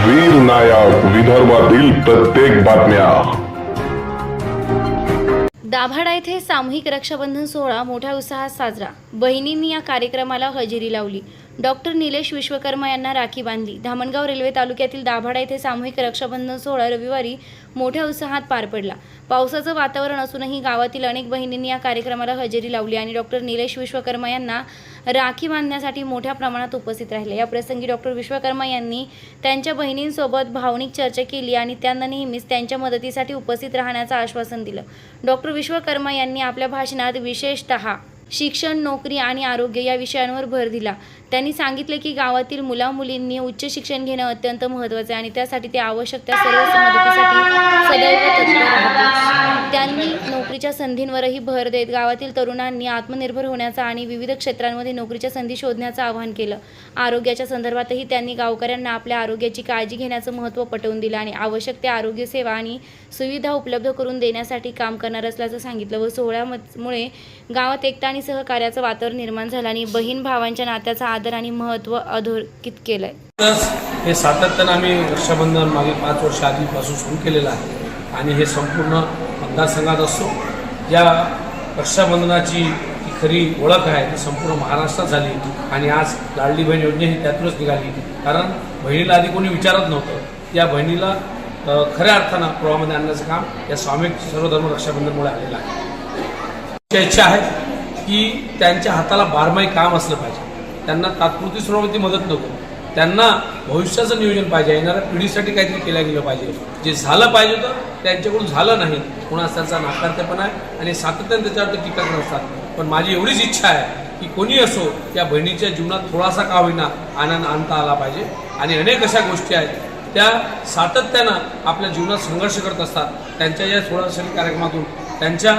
वीर नायक विदर्भातील प्रत्येक बातम्या. दाभाडा येथे सामूहिक रक्षाबंधन सोहळा मोठ्या उत्साहात साजरा. बहिणींनी या कार्यक्रमाला हजेरी लावली. डॉक्टर निलेश विश्वकर्मा यांना राखी बांधली. धामणगाव रेल्वे तालुक्यातील दाभाडा येथे सामूहिक रक्षाबंधन सोहळा रविवारी मोठ्या उत्साहात पार पडला. पावसाचं वातावरण असूनही गावातील अनेक बहिणींनी या कार्यक्रमाला हजेरी लावली आणि डॉक्टर निलेश विश्वकर्मा यांना राखी बांधण्यासाठी मोठ्या प्रमाणात उपस्थित राहिले. या प्रसंगी डॉक्टर विश्वकर्मा यांनी त्यांच्या बहिणींसोबत भावनिक चर्चा केली आणि त्यांना नेहमीच त्यांच्या मदतीसाठी उपस्थित राहण्याचं आश्वासन दिलं. डॉक्टर विश्वकर्मा यांनी आपल्या भाषणात विशेषतः शिक्षण नोकरी आणि आरोग्य या विषयांवर भर दिला. त्यांनी सांगितले की गावातील मुलामुलींनी उच्च शिक्षण घेणं अत्यंत महत्त्वाचं आहे आणि त्यासाठी ते आवश्यक त्या सर्व मदतीसाठी सदैव तत्पर त्यांनी नोकरीच्या संधींवरही भर देत गावातील तरुणांनी आत्मनिर्भर होण्याचा आणि विविध क्षेत्रांमध्ये नोकरीच्या संधी शोधण्याचं आवाहन केलं. आरोग्याच्या संदर्भातही त्यांनी गावकऱ्यांना आपल्या आरोग्याची काळजी घेण्याचं महत्त्व पटवून दिलं आणि आवश्यक त्या आरोग्य सेवा आणि सुविधा उपलब्ध करून देण्यासाठी काम करणार असल्याचं सांगितलं व सोहळ्यामुळे गावात एकता आणि सहकार्याचं वातावरण निर्माण झालं आणि बहीण भावांच्या नात्याचा आदर आणि महत्त्व अधोरेखित केलंय. आहे हे सातत्यानं आम्ही रक्षाबंधन मागे पाच वर्ष आधीपासून सुरू केलेलं आहे आणि हे संपूर्ण मतदारसंघात असतो या रक्षाबंधनाची जी खरी ओळख आहे ती संपूर्ण महाराष्ट्रात झाली आणि आज लाडली बहीण योजना ही त्यातूनच निघाली. कारण बहिणीला आधी कोणी विचारत नव्हतं. या बहिणीला खऱ्या अर्थानं प्रवाहामध्ये आणण्याचं काम या स्वामी सर्वधर्म रक्षाबंधनमुळे आलेलं आहे. इच्छा आहे. की त्यांच्या हाताला बारमाही काम असलं पाहिजे. त्यांना तात्पुरती स्वरूपाची मदत नको. त्यांना भविष्याचं नियोजन पाहिजे. येणाऱ्या पिढीसाठी काहीतरी केलं गेलं पाहिजे. जे झालं पाहिजे होतं त्यांच्याकडून झालं नाही. कुणास त्यांचा नाकारतेपणा आहे आणि सातत्याने त्याच्यावरती टीका करत असतात. पण माझी एवढीच इच्छा आहे की कोणी असो त्या बहिणीच्या जीवनात थोडासा का होईना आनंद आणता आला पाहिजे. आणि अनेक अशा गोष्टी आहेत त्या सातत्यानं आपल्या जीवनात संघर्ष करत असतात. त्यांच्या या सोळाशे कार्यक्रमातून त्यांच्या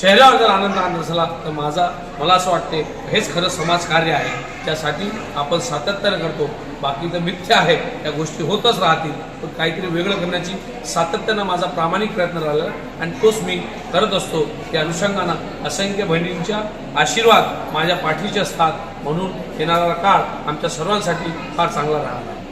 चेहऱ्यावर जर आनंद आणत असला तर माझा मला असं वाटते हेच खरं समाजकार्य आहे. त्यासाठी आपण सातत्यानं करतो. बाकी तर मिथ्या आहे. त्या गोष्टी होतच राहतील. पण काहीतरी वेगळं करण्याची सातत्यानं माझा प्रामाणिक प्रयत्न राहिला आणि तोच मी करत असतो. त्या अनुषंगानं असंख्य बहिणींच्या आशीर्वाद माझ्या पाठीचे असतात. म्हणून येणारा काळ आमच्या सर्वांसाठी फार चांगला राहणार.